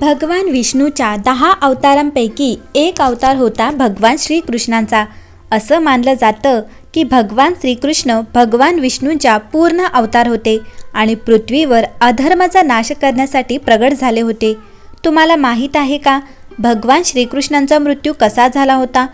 भगवान विष्णूच्या दहा अवतारांपैकी एक अवतार होता भगवान श्रीकृष्णांचा. असं मानलं जातं की भगवान श्रीकृष्ण भगवान विष्णूंच्या पूर्ण अवतार होते आणि पृथ्वीवर अधर्माचा नाश करण्यासाठी प्रगट झाले होते. तुम्हाला माहीत आहे का? भगवान श्रीकृष्णांचा मृत्यू कसा झाला होता?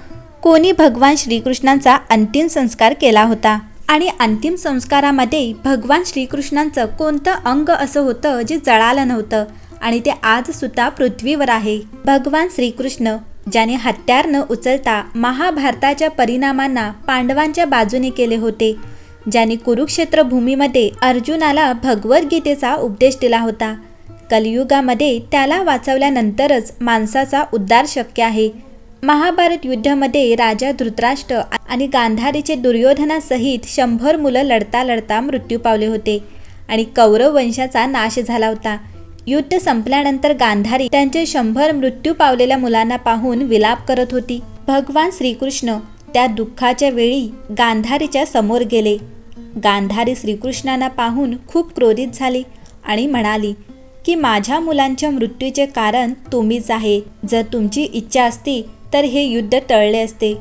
कोणी भगवान श्रीकृष्णांचा अंतिम संस्कार केला होता? आणि अंतिम संस्कारामध्ये भगवान श्रीकृष्णांचं कोणतं अंग असं होतं जे जळालं नव्हतं? आणि ते आज सुद्धा पृथ्वीवर आहे. भगवान श्रीकृष्ण ज्याने हत्यार न उचलता महाभारताच्या परिणामांना पांडवांच्या बाजूने केले होते ज्याने कुरुक्षेत्र भूमीमध्ये अर्जुनाला भगवद्गीतेचा उपदेश दिला होता. कलियुगामध्ये त्याला वाचवल्यानंतरच माणसाचा उद्धार शक्य आहे. महाभारत युद्धामध्ये राजा धृतराष्ट्र आणि गांधारीचे दुर्योधनासहित शंभर मुलं लढता लढता मृत्यू पावले होते आणि कौरव वंशाचा नाश झाला होता. युद्ध संपल्यानंतर गांधारी त्यांचे शंभर मृत्यू पावलेल्या मुलांना पाहून विलाप करत होती. भगवान श्रीकृष्ण त्या दुःखाच्या वेळी गांधारीच्या समोर गेले. गांधारी श्रीकृष्णांना पाहून खूप क्रोधित झाली आणि म्हणाली की माझ्या मुलांच्या मृत्यूचे कारण तुम्हीच आहे. जर तुमची इच्छा असती तर हे युद्ध टळले असते.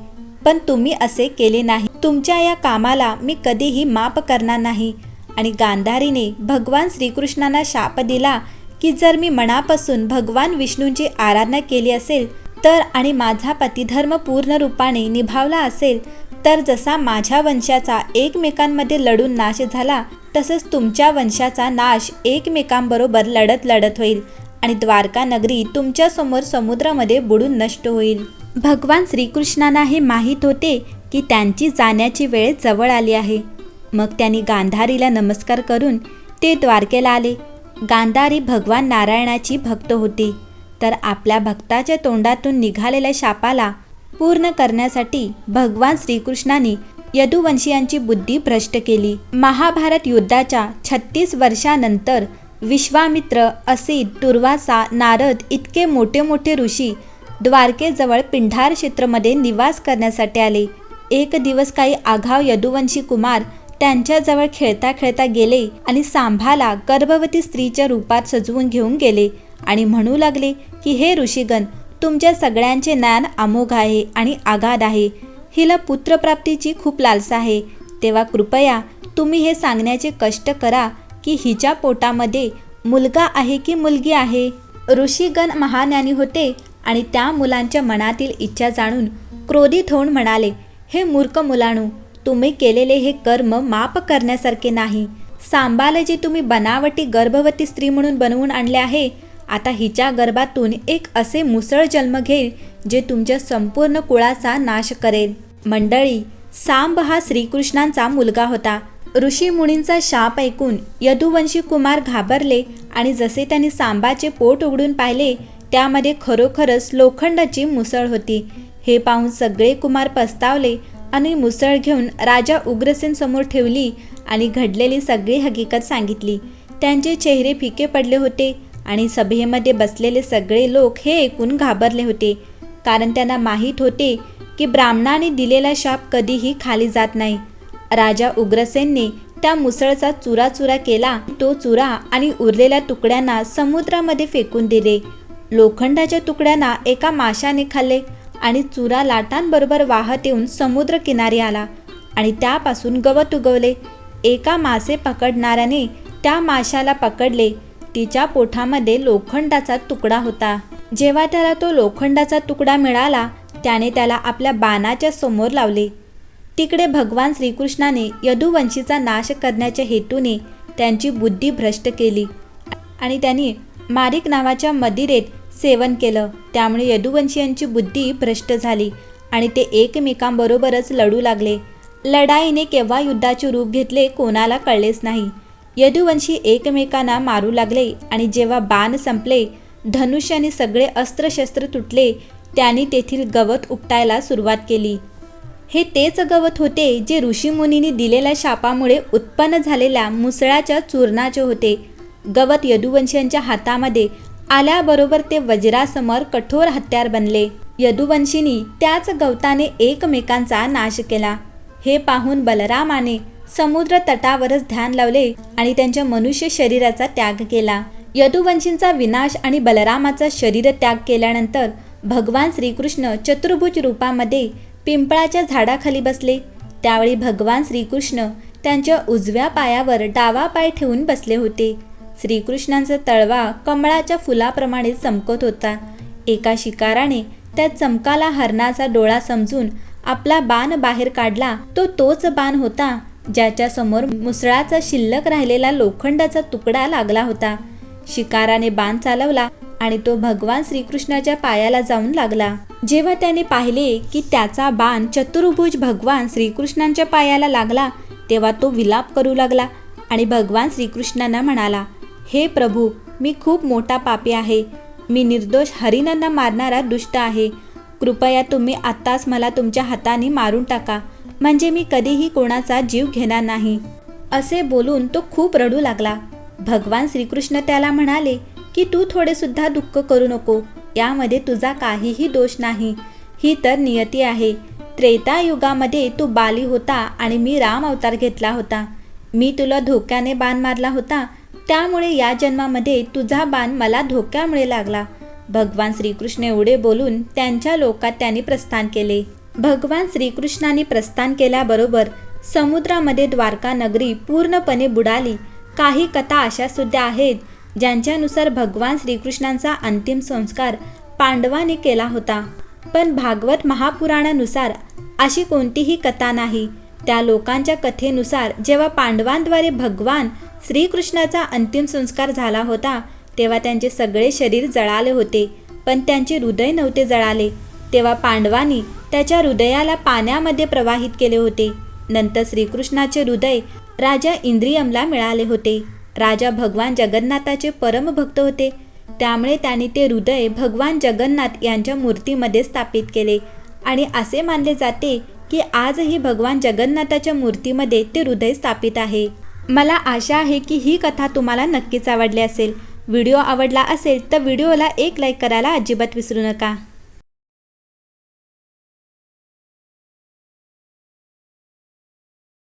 पण तुम्ही असे केले नाही. तुमच्या या कामाला मी कधीही माफ करणार नाही. आणि गांधारीने भगवान श्रीकृष्णांना शाप दिला की जर मी मनापासून भगवान विष्णूंची आराधना केली असेल तर आणि माझा पतिधर्म पूर्ण रूपाने निभावला असेल तर जसा माझ्या वंशाचा एकमेकांमध्ये लढून नाश झाला तसंच तुमच्या वंशाचा नाश एकमेकांबरोबर लढत लढत होईल आणि द्वारका नगरी तुमच्यासमोर समुद्रामध्ये बुडून नष्ट होईल. भगवान श्रीकृष्णांना हे माहीत होते की त्यांची जाण्याची वेळ जवळ आली आहे. मग त्यांनी गांधारीला नमस्कार करून ते द्वारकेला आले. गांधारी भगवान नारायणाची भक्त होती. तर आपल्या भक्ताच्या तोंडातून निघालेल्या शापाला पूर्ण करण्यासाठी भगवान श्रीकृष्णाने यदुवंशीयांची बुद्धी भ्रष्ट केली. महाभारत युद्धाच्या छत्तीस वर्षानंतर विश्वामित्र असित दुर्वासा नारद इतके मोठे मोठे ऋषी द्वारकेजवळ पिंढार क्षेत्रमध्ये निवास करण्यासाठी आले. एक दिवस काही आघाव यदुवंशी कुमार त्यांच्याजवळ खेळता खेळता गेले आणि सांभाला गर्भवती स्त्रीच्या रूपात सजवून घेऊन गेले आणि म्हणू लागले की हे ऋषीगण तुमच्या सगळ्यांचे ज्ञान अमोघ आहे आणि आगाध आहे. हिला पुत्रप्राप्तीची खूप लालसा आहे. तेव्हा कृपया तुम्ही हे सांगण्याचे कष्ट करा की हिच्या पोटामध्ये मुलगा आहे की मुलगी आहे? ऋषीगण महाज्ञानी होते आणि त्या मुलांच्या मनातील इच्छा जाणून क्रोधित होऊन म्हणाले हे मूर्ख मुलाणू तुम्ही केलेले हे कर्म माप करण्यासारखे नाही. सांबाला जे तुम्ही बनावटी गर्भवती स्त्री म्हणून बनवून आणले आहे. आता हिच्या गर्भातून एक असे मुसळ जन्म घेईल जे तुमच्या संपूर्ण कुळाचा नाश करेल. मंडळी सांब हा श्रीकृष्णांचा मुलगा होता. ऋषी मुनींचा शाप ऐकून यदुवंशी कुमार घाबरले आणि जसे त्यांनी सांबाचे पोट उघडून पाहिले त्यामध्ये खरोखरच लोखंडाची मुसळ होती. हे पाहून सगळे कुमार पस्तावले आणि मुसळ घेऊन राजा उग्रसेन समोर ठेवली आणि घडलेली सगळी हकीकत सांगितली. त्यांचे चेहरे फिके पडले होते आणि सभेमध्ये बसलेले सगळे लोक हे ऐकून घाबरले होते. कारण त्यांना माहीत होते की ब्राह्मणाने दिलेला शाप कधीही खाली जात नाही. राजा उग्रसेनने त्या मुसळचा चुरा चुरा केला. तो चुरा आणि उरलेल्या तुकड्यांना समुद्रामध्ये फेकून दिले. लोखंडाच्या तुकड्यांना एका माशाने खाल्ले. आणि चुरा लाटांबरोबर वाहत येऊन समुद्रकिनारी आला आणि त्यापासून गवत उगवले. एका मासे पकडणाऱ्याने त्या माशाला पकडले. तिच्या पोठामध्ये लोखंडाचा तुकडा होता. जेव्हा त्याला तो लोखंडाचा तुकडा मिळाला त्याने त्याला आपल्या बाणाच्या समोर लावले. तिकडे भगवान श्रीकृष्णाने यदुवंशीचा नाश करण्याच्या हेतूने त्यांची बुद्धी भ्रष्ट केली आणि त्यांनी मारिक नावाच्या मदिरेत सेवन केलं. त्यामुळे यदुवंशीयांची बुद्धी भ्रष्ट झाली आणि ते एकमेकांबरोबरच लढू लागले. लढाईने केव्हा युद्धाचे रूप घेतले कोणाला कळलेच नाही. यदुवंशी एकमेकांना मारू लागले आणि जेव्हा बाण संपले धनुष्याने सगळे अस्त्रशस्त्र तुटले त्यांनी तेथील गवत उपटायला सुरुवात केली. हे तेच गवत होते जे ऋषीमुनींनी दिलेल्या शापामुळे उत्पन्न झालेल्या मुसळाच्या चूर्णाचे होते. गवत यदुवंशीयांच्या हातामध्ये आल्याबरोबर ते वज्रासमोर कठोर हत्यार बनले. यदुवंशींनी त्याच गवताने एकमेकांचा नाश केला. हे पाहून बलरामाने समुद्र तटावरच ध्यान लावले आणि त्यांच्या मनुष्य शरीराचा त्याग केला. यदुवंशींचा विनाश आणि बलरामाचा शरीर त्याग केल्यानंतर भगवान श्रीकृष्ण चतुर्भुज रूपामध्ये पिंपळाच्या झाडाखाली बसले. त्यावेळी भगवान श्रीकृष्ण त्यांच्या उजव्या पायावर डावा पाय ठेवून बसले होते. श्रीकृष्णांचा तळवा कमळाच्या फुलाप्रमाणे चमकत होता. एका शिकाराने त्या चमकाला हरणाचा डोळा समजून आपला बाण बाहेर काढला. तो तोच बाण होता ज्याच्या समोर मुसळाचा शिल्लक राहिलेला लोखंडाचा तुकडा लागला होता. शिकाराने बाण चालवला आणि तो भगवान श्रीकृष्णाच्या पायाला जाऊन लागला. जेव्हा त्याने पाहिले की त्याचा बाण चतुर्भुज भगवान श्रीकृष्णांच्या पायाला लागला तेव्हा तो विलाप करू लागला आणि भगवान श्रीकृष्णांना म्हणाला हे प्रभू मी खूप मोठा पापी आहे. मी निर्दोष हरिणांना मारणारा दुष्ट आहे. कृपया तुम्ही आत्ताच मला तुमच्या हाताने मारून टाका. म्हणजे मी कधीही कोणाचा जीव घेणार नाही. असे बोलून तो खूप रडू लागला. भगवान श्रीकृष्ण त्याला म्हणाले की तू थोडेसुद्धा दुःख करू नको. यामध्ये तुझा काहीही दोष नाही. ही तर नियती आहे. त्रेतायुगामध्ये तू बाली होता आणि मी राम अवतार घेतला होता. मी तुला धोक्याने बाण मारला होता. त्यामुळे या जन्मामध्ये तुझा बाण मला धोक्यामुळे लागला. भगवान श्रीकृष्ण एवढे बोलून त्यांच्या लोकात त्यांनी प्रस्थान केले. भगवान श्रीकृष्णाने प्रस्थान केल्याबरोबर समुद्रामध्ये द्वारका नगरी पूर्णपणे बुडाली. काही कथा अशा सुद्धा आहेत ज्यांच्यानुसार भगवान श्रीकृष्णांचा अंतिम संस्कार पांडवांनी केला होता. पण भागवत महापुराणानुसार अशी कोणतीही कथा नाही. त्या लोकांच्या कथेनुसार जेव्हा पांडवांद्वारे भगवान श्रीकृष्णाचा अंतिम संस्कार झाला होता तेव्हा त्यांचे सगळे शरीर जळाले होते पण त्यांचे हृदय नव्हते जळाले. तेव्हा पांडवांनी त्याच्या हृदयाला पाण्यामध्ये प्रवाहित केले होते. नंतर श्रीकृष्णाचे हृदय राजा इंद्रियमला मिळाले होते. राजा भगवान जगन्नाथाचे परमभक्त होते. त्यामुळे त्यांनी ते हृदय भगवान जगन्नाथ यांच्या मूर्तीमध्ये स्थापित केले. आणि असे मानले जाते की आजही भगवान जगन्नाथाच्या मूर्तीमध्ये ते हृदय स्थापित आहे. मला आशा आहे की ही कथा तुम्हाला नक्कीच आवडली असेल. व्हिडिओ आवडला असेल तर व्हिडिओला एक लाईक करायला अजिबात विसरू नका.